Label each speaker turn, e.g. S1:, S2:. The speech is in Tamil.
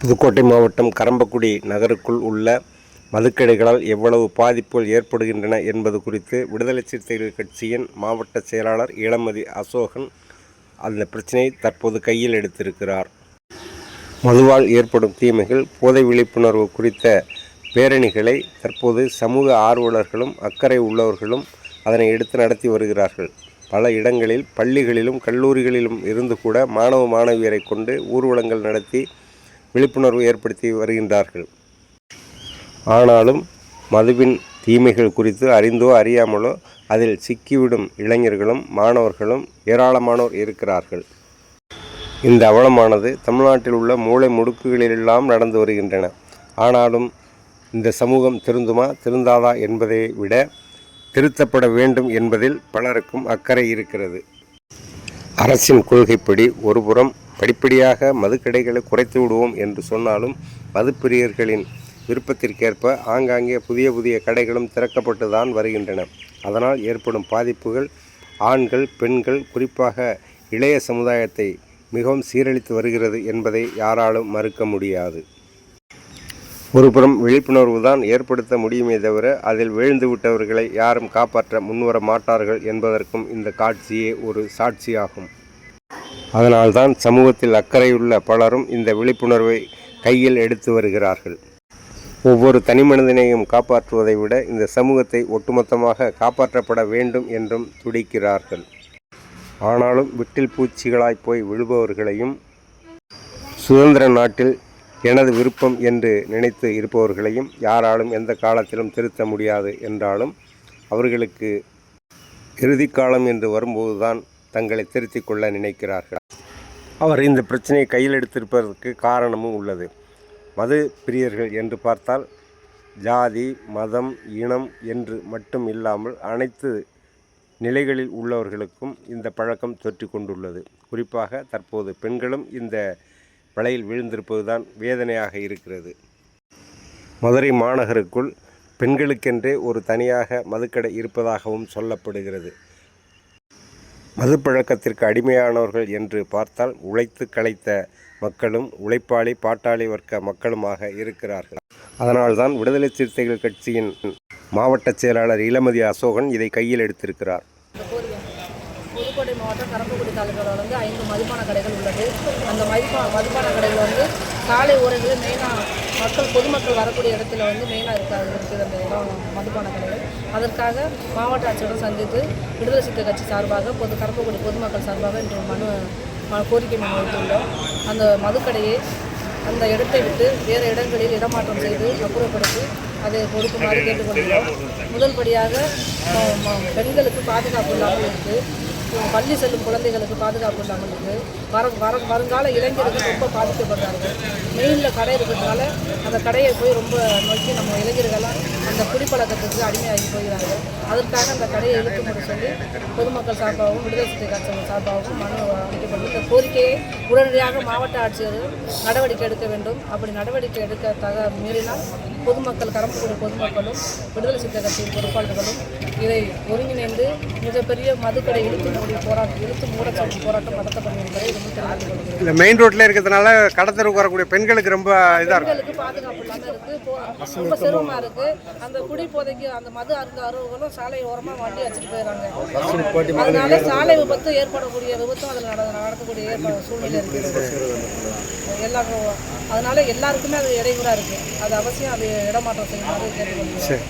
S1: புதுக்கோட்டை மாவட்டம் கரம்பக்குடி நகருக்குள் உள்ள மதுக்கடைகளால் எவ்வளவு பாதிப்புகள் ஏற்படுகின்றன என்பது குறித்து விடுதலை சிறுத்தைகள் கட்சியின் மாவட்ட செயலாளர் இளமதி அசோகன் அந்த பிரச்சனையை தற்போது கையில் எடுத்திருக்கிறார். மதுவால் ஏற்படும் தீமைகள் போதை விழிப்புணர்வு குறித்த பேரணிகளை தற்போது சமூக ஆர்வலர்களும் அக்கறை உள்ளவர்களும் அதனை எடுத்து நடத்தி வருகிறார்கள். பல இடங்களில் பள்ளிகளிலும் கல்லூரிகளிலும் இருந்து கூட மாணவ மாணவியரை கொண்டு ஊர்வலங்கள் நடத்தி விழிப்புணர்வு ஏற்படுத்தி வருகின்றார்கள். ஆனாலும் மதுவின் தீமைகள் குறித்து அறிந்தோ அறியாமலோ அதில் சிக்கிவிடும் இளைஞர்களும் மாணவர்களும் ஏராளமானோர் இருக்கிறார்கள். இந்த அவலமானது தமிழ்நாட்டில் உள்ள மூளை முடுக்குகளிலெல்லாம் நடந்து வருகின்றன. ஆனாலும் இந்த சமூகம் திருந்துமா திருந்தாதா என்பதை விட திருத்தப்பட வேண்டும் என்பதில் பலருக்கும் அக்கறை இருக்கிறது. அரசின் கொள்கைப்படி ஒருபுறம் படிப்படியாக மதுக்கடைகளை குறைத்து விடுவோம் என்று சொன்னாலும் மதுப்பிரியர்களின் விருப்பத்திற்கேற்ப ஆங்காங்கே புதிய புதிய கடைகளும் திறக்கப்பட்டு தான் வருகின்றன. அதனால் ஏற்படும் பாதிப்புகள் ஆண்கள் பெண்கள் குறிப்பாக இளைய சமுதாயத்தை மிகவும் சீரழித்து வருகிறது என்பதை யாராலும் மறுக்க முடியாது. ஒருபுறம் விழிப்புணர்வு தான் ஏற்படுத்த முடியுமே தவிர அதில் விழுந்து விட்டவர்களை யாரும் காப்பாற்ற முன்வர மாட்டார்கள் என்பதற்கும் இந்த காட்சியே ஒரு சாட்சியாகும். அதனால்தான் சமூகத்தில் அக்கறையுள்ள பலரும் இந்த விழிப்புணர்வை கையில் எடுத்து வருகிறார்கள். ஒவ்வொரு தனிமனிதனையும் காப்பாற்றுவதை விட இந்த சமூகத்தை ஒட்டுமொத்தமாக காப்பாற்றப்பட வேண்டும் என்றும் துடிக்கிறார்கள். ஆனாலும் விட்டில் பூச்சிகளாய் போய் விழுபவர்களையும் சுதந்திர நாட்டில் எனது விருப்பம் என்று நினைத்து இருப்பவர்களையும் யாராலும் எந்த காலத்திலும் திருத்த முடியாது என்றாலும் அவர்களுக்கு இறுதி காலம் என்று வரும்போதுதான் தங்களை திருத்திக் கொள்ள நினைக்கிறார்கள். அவர் இந்த பிரச்சனையை கையில் எடுத்திருப்பதற்கு காரணமும் உள்ளது. மது பிரியர்கள் என்று பார்த்தால் ஜாதி மதம் இனம் என்று மட்டும் இல்லாமல் அனைத்து நிலைகளில் உள்ளவர்களுக்கும் இந்த பழக்கம் தொற்றி கொண்டுள்ளது. குறிப்பாக தற்போது பெண்களும் இந்த வலையில் விழுந்திருப்பதுதான் வேதனையாக இருக்கிறது. மதுரை மாநகருக்குள் பெண்களுக்கென்றே ஒரு தனியாக மதுக்கடை இருப்பதாகவும் சொல்லப்படுகிறது. மதுப்பழக்கத்திற்கு அடிமையானவர்கள் என்று பார்த்தால் உழைத்து களைத்த மக்களும் உழைப்பாளி பாட்டாளி வர்க்க மக்களுமாக இருக்கிறார்கள். அதனால்தான் விடுதலை சிறுத்தைகள் கட்சியின் மாவட்ட செயலாளர் இளமதி அசோகன் இதை கையில் எடுத்திருக்கிறார்.
S2: புதுக்கோட்டை மாவட்டம் கரம்பக்குடி தாலுக்காவில் வந்து ஐந்து மதுபான கடைகள் உள்ளது. அந்த மதுபா மதுபான கடைகள் வந்து காலை ஓரங்களில் மெயினாக மக்கள் பொதுமக்கள் வரக்கூடிய இடத்துல வந்து மெயினாக இருக்காது இருக்குது அந்த இடம் மதுபான கடைகள். அதற்காக மாவட்ட ஆட்சியருடன் சந்தித்து விடுதலை சிறுத்தை கட்சி சார்பாக பொது கரம்பக்குடி பொதுமக்கள் சார்பாக இன்று மனு ம- கோரிக்கை மனு வைத்துள்ளோம். அந்த மதுக்கடையை அந்த இடத்தை விட்டு வேறு இடங்களில் இடமாற்றம் செய்து அப்புறப்படுத்தி அதை கொடுக்குமாறு கேட்டுக்கொள்கிறோம் முதல் படியாக பெண்களுக்கு பாதுகாப்பு இல்லாமல் இருக்குது பள்ளி செல்லும் குழந்தைகளுக்கு பாதுகாப்பு இல்லாமல் இருக்குது வர வர வருங்கால இளைஞர்கள் ரொம்ப பாதிக்கப்படுறாங்க. மெயினில் கடை இருக்கிறதுனால அந்த கடையை போய் ரொம்ப நோக்கி நம்ம இளைஞர்கள்லாம் அந்த குடிப்பழக்கத்துக்கு அடிமையாகி போகிறாங்க அதற்காக அந்த கடையை இழுத்து சொல்லி பொதுமக்கள் சார்பாகவும் விடுதலை சிறுத்தை கட்சி சார்பாகவும் மனு அளிக்கப்படும் இந்த கோரிக்கையை உடனடியாக மாவட்ட ஆட்சியர் நடவடிக்கை எடுக்க வேண்டும். அப்படி நடவடிக்கை எடுக்க தக மீறினால் பொதுமக்கள் கரம்புக்குடி பொதுமக்களும் விடுதலை சித்த கட்சியின் பொறுப்பாளர்களும் இதை ஒருங்கிணைந்து மிகப்பெரிய மதுக்கடை இழுத்து மூடி போராட்டம் இழுத்து மூட போராட்டம் நடத்தப்படும் என்பதை ரொம்ப தெரிவித்துள்ளது
S3: இந்த மெயின் ரோட்ல இருக்கிறதுனால கடத்தருக்கு வரக்கூடிய பெண்களுக்கு ரொம்ப இதா இருக்கும்.
S2: பாதுகாப்பு இல்லாம இருக்கு. போ- ரொம்ப சிரமமா இருக்கு. அந்த குடி போதைக்கு அந்த மது அருந்த அருவங்களும் சாலை ஓரமா வண்டி வச்சுட்டு போயிடுறாங்க. அதனால சாலை விபத்து ஏற்படக்கூடிய விபத்தும் அதில் நட நடக்கக்கூடிய ஏற்ப- சூழ்நிலை இருக்கிறது எல்லாருக்கும் அதனால எல்லாருக்குமே அது இடையூறா இருக்கு. அது அவசியம் அது இடமாற்றம் செய்யுமாறு கேட்டுக்கொள்கிறேன்